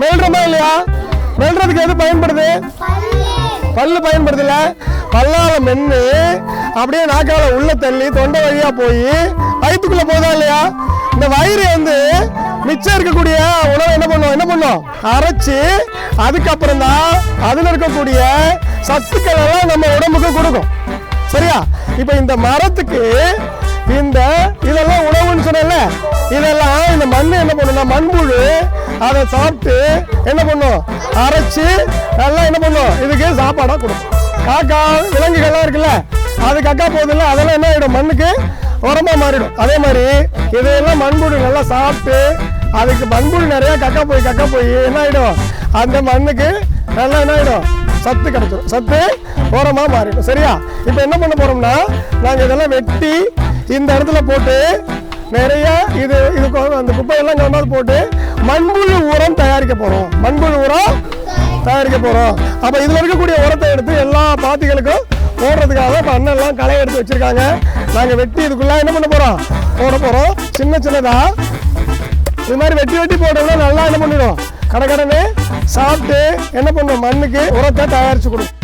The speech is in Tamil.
மெல்றமா இல்லையா? மெல்றதுக்கு எது பயன்படுது? பல்லு பயன்படுதுல பல்லால மென்னு அப்படியே நாக்கால உள்ள தள்ளி தொண்டை வழியா போய் வயிற்றுக்குள்ள போதா இல்லையா? இந்த வயிறு வந்து மிச்சம் இருக்கக்கூடிய உணவை என்ன பண்ணும்? என்ன பண்ணும்? அரைச்சு அதுக்கப்புறம் தான் அதுல இருக்கக்கூடிய சத்துக்கள் எல்லாம் நம்ம உடம்புக்கு கொடுக்கும். சரியா? இப்போ இந்த மரத்துக்கு இந்த இதெல்லாம் உணவுன்னு சொன்னல இதெல்லாம் இந்த மண் என்ன பண்ணுன்னா மண்புழு அதை சாப்பிட்டு என்ன பண்ணும்? அரைச்சி நல்லா என்ன பண்ணும்? இதுக்கு சாப்பாடாக கொடுக்கும். காக்கா விலங்குகள்லாம் இருக்குல்ல அது கக்கா போகுதுல்ல அதெல்லாம் என்ன ஆகிடும் மண்ணுக்கு உரமாக மாறிடும். அதே மாதிரி இதையெல்லாம் மண்புழு நல்லா சாப்பிட்டு அதுக்கு மண்புழு நிறைய கக்கா போய் கக்கா போய் என்ன ஆகிடும் அந்த மண்ணுக்கு நல்லா என்ன ஆகிடும் சத்து கிடைச்சிடும் சத்து உரமாக மாறிடும். சரியா? இப்போ என்ன பண்ண போகிறோம்னா நாங்கள் இதெல்லாம் வெட்டி இந்த இடத்துல போட்டு நிறைய இது இது அந்த குப்பையெல்லாம் கொண்டாந்து போட்டு உரம் தயாரிக்க போகிறோம் மண்புழு உரம் தயாரிக்க போகிறோம் அப்போ இதில் இருக்கக்கூடிய உரத்தை எடுத்து எல்லா பாத்திகளுக்கும் போடுறதுக்காக இப்போ அண்ணன் களை எடுத்து வச்சுருக்காங்க. நாங்கள் வெட்டி இதுக்குள்ளே என்ன பண்ண போகிறோம் போட போகிறோம் சின்ன சின்னதாக இது மாதிரி வெட்டி வெட்டி போட்டோம்னா நல்லா என்ன பண்ணிடும்? கடை கடனே சாப்பிட்டு என்ன பண்ணும்? மண்ணுக்கு உரத்தை தயாரித்து கொடுக்கும்.